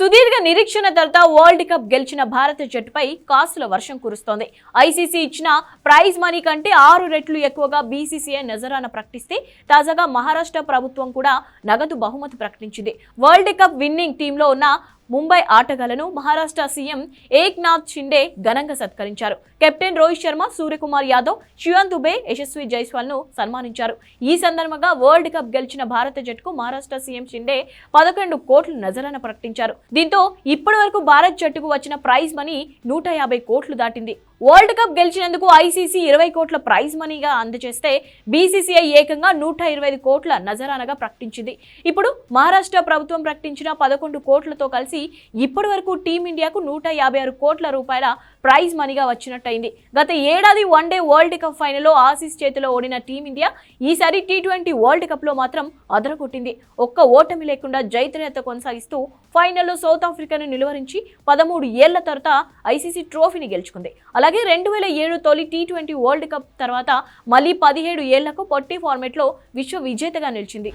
సుదీర్ఘ నిరీక్షణ తర్వాత వరల్డ్ కప్ గెలిచిన భారత జట్టుపై కాసుల వర్షం కురుస్తోంది. ఐసీసీ ఇచ్చిన ప్రైజ్ మనీ కంటే ఆరు రెట్లు ఎక్కువగా బీసీసీఐ నజరాన ప్రకటిస్తే తాజాగా మహారాష్ట్ర ప్రభుత్వం కూడా నగదు బహుమతి ప్రకటించింది. వరల్డ్ కప్ విన్నింగ్ టీంలో ఉన్న ముంబై ఆటగాళ్ళను మహారాష్ట్ర సీఎం ఏక్నాథ్ షిండే ఘనంగా సత్కరించారు. కెప్టెన్ రోహిత్ శర్మ సూర్యకుమార్ యాదవ్ శివన్ దుబే యశస్వి జైస్వాల్ను సన్మానించారు. ఈ సందర్భంగా వరల్డ్ కప్ గెలిచిన భారత జట్టుకు మహారాష్ట్ర సీఎం షిండే పదకొండు కోట్లు నజరాన ప్రకటించారు. దీంతో ఇప్పటి వరకు భారత్ జట్టుకు వచ్చిన ప్రైజ్ మనీ నూట యాభై కోట్లు దాటింది. వరల్డ్ కప్ గెలిచినందుకు ఐసీసీ ఇరవై కోట్ల ప్రైజ్ మనీగా అందజేస్తే బీసీసీఐ ఏకంగా నూట ఇరవై ఐదు కోట్ల నజరానగా ప్రకటించింది. ఇప్పుడు మహారాష్ట్ర ప్రభుత్వం ప్రకటించిన పదకొండు కోట్లతో కలిసి ఇప్పటి వరకు టీమిండియాకు నూట యాభై ఆరు కోట్ల రూపాయల ప్రైజ్ మనీగా వచ్చినట్టయింది. గత ఏడాది వన్డే వరల్డ్ కప్ ఫైనల్లో ఆసీస్ చేతిలో ఓడిన టీమిండియా ఈసారి టీ ట్వంటీ వరల్డ్ కప్లో మాత్రం అదరగొట్టింది. ఒక్క ఓటమి లేకుండా జైత్రయత కొనసాగిస్తూ ఫైనల్లో సౌత్ ఆఫ్రికాను నిలువరించి పదమూడు ఏళ్ళ తర్వాత ఐసీసీ ట్రోఫీని గెలుచుకుంది. అలా అలాగే రెండు వేల ఏడు తొలి టీ ట్వంటీ వరల్డ్ కప్ తర్వాత మళ్ళీ పదిహేడు ఏళ్ళకు పొట్టి ఫార్మెట్లో విశ్వ విజేతగా నిలిచింది.